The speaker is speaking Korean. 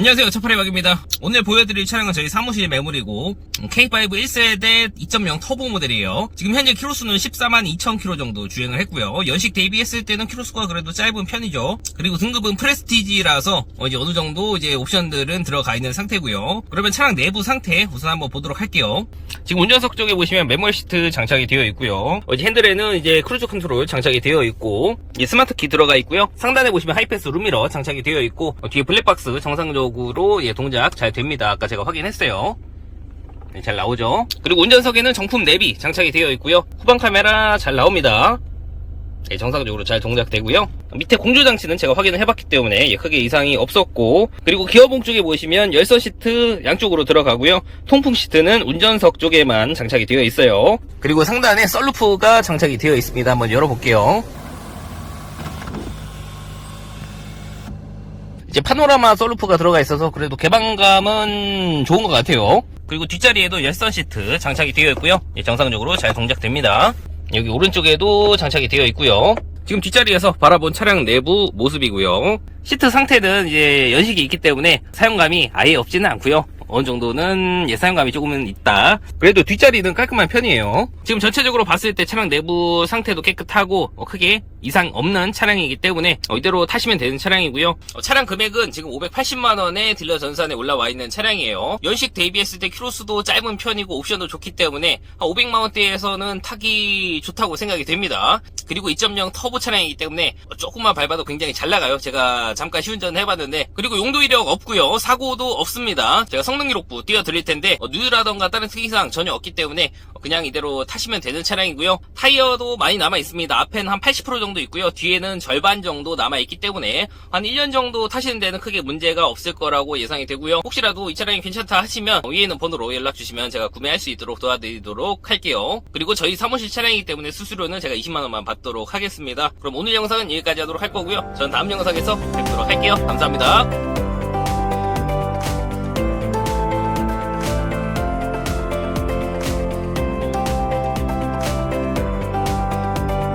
안녕하세요. 첫팔의박입니다. 오늘 보여드릴 차량은 저희 사무실 매물이고 K5 1세대 2.0 터보 모델이에요. 지금 현재 키로수는 14만 2천 킬로 정도 주행을 했고요. 연식 대비했을 때는 키로수가 그래도 짧은 편이죠. 그리고 등급은 프레스티지라서 어, 이제 어느 정도 이제 옵션들은 들어가 있는 상태고요. 그러면 차량 내부 상태 우선 한번 보도록 할게요. 지금 운전석 쪽에 보시면 매몰 시트 장착이 되어 있고요. 어, 이제 핸들에는 이제 크루즈 컨트롤 장착이 되어 있고 스마트 키 들어가 있고요. 상단에 보시면 하이패스 룸미러 장착이 되어 있고 어, 뒤에 블랙박스 정상적으로 예, 동작 잘 됩니다. 아까 제가 확인했어요. 네, 잘 나오죠. 그리고 운전석에는 정품 내비 장착이 되어 있고요. 후방 카메라 잘 나옵니다. 네, 정상적으로 잘 동작되고요. 밑에 공조 장치는 제가 확인을 해봤기 때문에 예, 크게 이상이 없었고 그리고 기어봉 쪽에 보시면 열선 시트 양쪽으로 들어가고요. 통풍 시트는 운전석 쪽에만 장착이 되어 있어요. 그리고 상단에 썰루프가 장착이 되어 있습니다. 한번 열어볼게요. 이제 파노라마 썰루프가 들어가 있어서 그래도 개방감은 좋은 것 같아요. 그리고 뒷자리에도 열선 시트 장착이 되어 있고요. 예, 정상적으로 잘 동작됩니다. 여기 오른쪽에도 장착이 되어 있고요. 지금 뒷자리에서 바라본 차량 내부 모습이고요. 시트 상태는 이제 연식이 있기 때문에 사용감이 아예 없지는 않고요. 어느 정도는 예, 사용감이 조금은 있다. 그래도 뒷자리는 깔끔한 편이에요. 지금 전체적으로 봤을 때 차량 내부 상태도 깨끗하고 어, 크게 이상 없는 차량이기 때문에 어, 이대로 타시면 되는 차량이고요. 어, 차량 금액은 지금 580만 원에 딜러 전산에 올라와 있는 차량이에요. 연식 대비했을 때 키로수도 짧은 편이고 옵션도 좋기 때문에 한 500만 원대에서는 타기 좋다고 생각이 됩니다. 그리고 2.0 터보 차량이기 때문에 어, 조금만 밟아도 굉장히 잘 나가요. 제가 잠깐 시운전 해봤는데 그리고 용도 이력 없고요. 사고도 없습니다. 제가 성능 기록부 띄워드릴 텐데 어, 누유라던가 다른 특이사항 전혀 없기 때문에 어, 그냥 이대로 타시면 되는 차량이고요. 타이어도 많이 남아 있습니다. 앞에는 한80% 정도 있고요. 뒤에는 절반 정도 남아 있기 때문에 한 1년 정도 타시는 데는 크게 문제가 없을 거라고 예상이 되고요. 혹시라도 이 차량이 괜찮다 하시면 어, 위에 있는 번호로 연락 주시면 제가 구매할 수 있도록 도와드리도록 할게요. 그리고 저희 사무실 차량이기 때문에 수수료는 제가 20만 원만 받도록 하겠습니다. 그럼 오늘 영상은 여기까지 하도록 할 거고요. 전 다음 영상에서 뵙도록 할게요. 감사합니다.